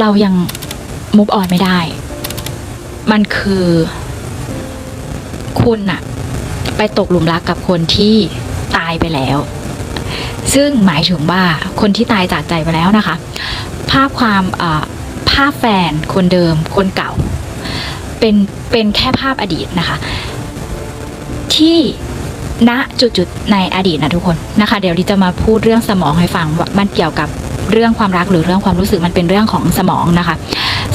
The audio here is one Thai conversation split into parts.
เรายังมุกออนไม่ได้ มันคือ คุณอะไปตกหลุมรักกับคนที่ตายไปแล้ว ซึ่งหมายถึงว่าคนที่ตายจากใจไปแล้วนะคะ ภาพความภาพแฟนคนเดิม คนเก่า เป็นเป็นแค่ภาพอดีตนะคะ ที่ณจุดๆในอดีตนะทุกคนนะคะ เดี๋ยวดิจะมาพูดเรื่องสมองให้ฟังว่ามันเกี่ยวกับ เรื่องความรักหรือเรื่องความรู้สึกมันเป็นเรื่องของสมองนะคะ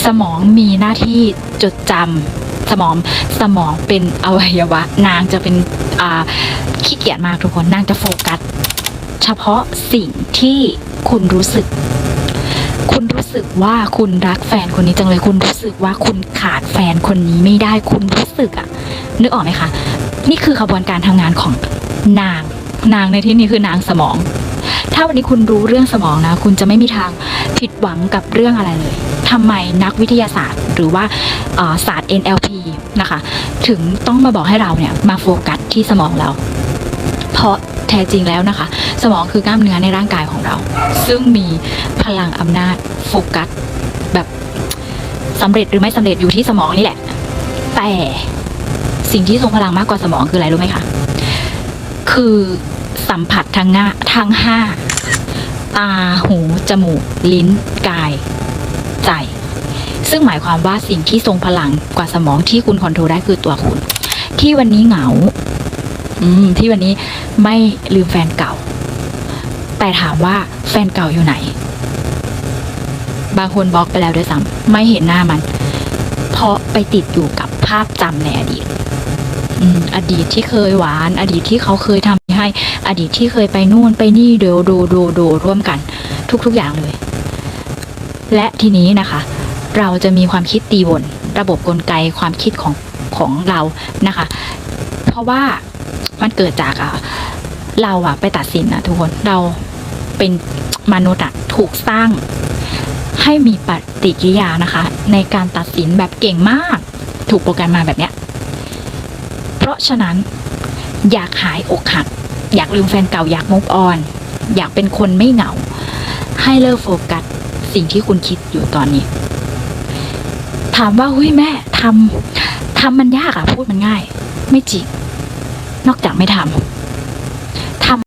สมองมีหน้าที่จดจำสมองสมองเป็นอวัยวะ นางจะเป็นขี้เกียจมากทุกคนนางจะโฟกัส เฉพาะสิ่งที่คุณรู้สึก คุณรู้สึกว่าคุณรักแฟนคนนี้จังเลยคุณรู้สึกว่าคุณขาดแฟนคนนี้ไม่ได้คุณรู้สึกอะนึกออกไหมคะ นี่คือขบวนการทำงานของนาง นางในที่นี้คือนางสมอง ถ้าวันนี้คุณรู้เรื่องสมองนะ คุณจะไม่มีทางผิดหวังกับเรื่องอะไรเลยทำไมนักวิทยาศาสตร์ หรือว่าศาสตร์ NLP นะคะ ถึงต้องมาบอกให้เราเนี่ยมาโฟกัสที่สมองเรา เพราะแท้จริงแล้วนะคะ สมองคือกล้ามเนื้อในร่างกายของเรา ซึ่งมีพลังอำนาจโฟกัสแบบสำเร็จหรือไม่สำเร็จอยู่ที่สมองนี่แหละ แต่สิ่งที่ทรงพลังมากกว่าสมองคืออะไรรู้ไหมคะ คือ สัมผัสทางง่าทางห้าตาหู จมูก ลิ้น กาย ใจ ซึ่งหมายความว่าสิ่งที่ทรงพลังกว่าสมองที่คุณคอนโทรลได้คือตัวคุณ ที่วันนี้เหงา อืม ที่วันนี้ไม่ลืมแฟนเก่า แต่ถามว่าแฟนเก่าอยู่ไหน บางคนบล็อกไปแล้วด้วยซ้ำไม่เห็นหน้ามัน เพราะไปติดอยู่กับภาพจำในอดีตอืมอดีตที่เคยหวาน อดีตที่เขาเคยทำ ให้อดีตที่เคยไปนู่นไปนี่เดี๋ยวดูดูดูร่วมกัน ทุกๆอย่างเลย และทีนี้นะคะ เราจะมีความคิดตีวนระบบกลไกความคิดของของเรานะคะ เพราะว่ามันเกิดจากอะเราอะไปตัดสินอะทุกคนเราเป็นมนุษย์อะถูกสร้างให้มีปฏิกิริยานะคะ ในการตัดสินแบบเก่งมาก ถูกโปรแกรมมาแบบเนี้ย เพราะฉะนั้นอยากหายอกหัก อยากลืมแฟนเก่าอยากมุกออน อยากเป็นคนไม่เหงา ให้เลิกโฟกัสสิ่งที่คุณคิดอยู่ตอนนี้ ถามว่าเฮ้ยแม่ทำทำมันยากอะพูดมันง่าย ไม่จริง นอกจากไม่ทำ